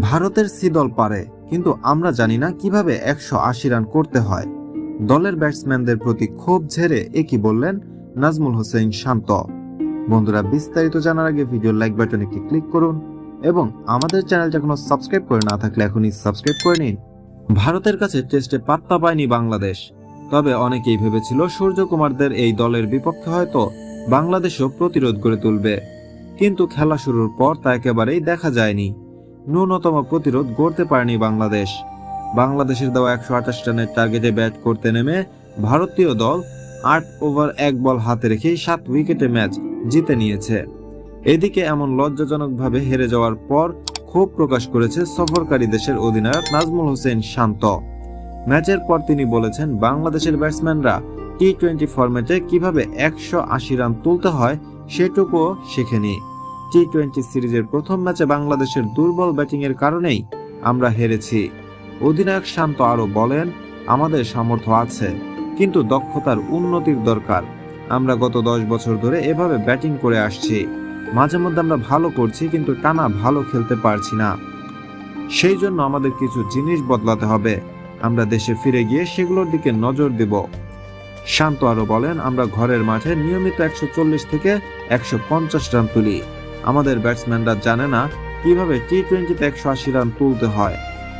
ভারতের সি দল পারে, কিন্তু আমরা জানি না কীভাবে একশো আশি রান করতে হয়। দলের ব্যাটসম্যানদের প্রতি ক্ষোভ ঝেড়ে একই বললেন নাজমুল হোসেন শান্ত। বন্ধুরা, বিস্তারিত জানার আগে ভিডিও লাইক বাটন একটি ক্লিক করুন এবং আমাদের চ্যানেলটা এখনও সাবস্ক্রাইব করে না থাকলে এখনই সাবস্ক্রাইব করে নিন। ভারতের কাছে টেস্টে পাত্তা পায়নি বাংলাদেশ। তবে অনেকেই ভেবেছিল সূর্যকুমারদের এই দলের বিপক্ষে হয়তো বাংলাদেশও প্রতিরোধ গড়ে তুলবে। কিন্তু খেলা শুরুর পর তা একেবারেই দেখা যায়নি। ন্যূনতম প্রতিরোধ গড়তে পারেনি বাংলাদেশ। বাংলাদেশের দেওয়া একশো আঠাশ রানের টার্গেটে ব্যাট করতে নেমে ভারতীয় দল আট ওভার এক বল হাতে রেখেই সাত উইকেটে ম্যাচ জিতে নিয়েছে। এদিকে এমন লজ্জাজনকভাবে হেরে যাওয়ার পর ক্ষোভ প্রকাশ করেছে সফরকারী দেশের অধিনায়ক নাজমুল হোসেন শান্ত। ম্যাচের পর তিনি বলেছেন, বাংলাদেশের ব্যাটসম্যানরা টি টোয়েন্টি ফরম্যাটে কীভাবে একশো আশি রান তুলতে হয় সেটুকুও শেখেনি। টি টোয়েন্টি সিরিজের প্রথম ম্যাচে বাংলাদেশের দুর্বল ব্যাটিংয়ের কারণেই আমরা হেরেছি। অধিনায়ক শান্ত আরও বলেন, আমাদের সামর্থ্য আছে, কিন্তু দক্ষতার উন্নতির দরকার। আমরা গত দশ বছর ধরে এভাবে ব্যাটিং করে আসছি। মাঝে মধ্যে আমরা ভালো করছি, কিন্তু টানা ভালো খেলতে পারছি না। সেই জন্য আমাদের কিছু জিনিস বদলাতে হবে। আমরা দেশে ফিরে গিয়ে সেগুলোর দিকে নজর দেব। শান্ত আরও বলেন, আমরা ঘরের মাঠে নিয়মিত একশো চল্লিশ থেকে একশো পঞ্চাশ রান তুলি। আমাদের ব্যাটসম্যানরা জানে না কীভাবে টি টোয়েন্টিতে একশো আশি রান তুলতে হয়।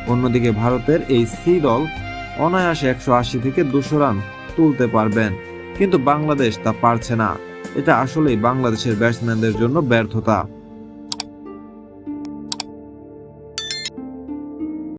অন্যদিকে ভারতের এই সি দল অনায়াসে একশো আশি থেকে দুশো রান তুলতে পারবেন। কিন্তু বাংলাদেশ তা পারছে না। এটা আসলেই বাংলাদেশের ব্যাটসম্যানদের জন্য ব্যর্থতা।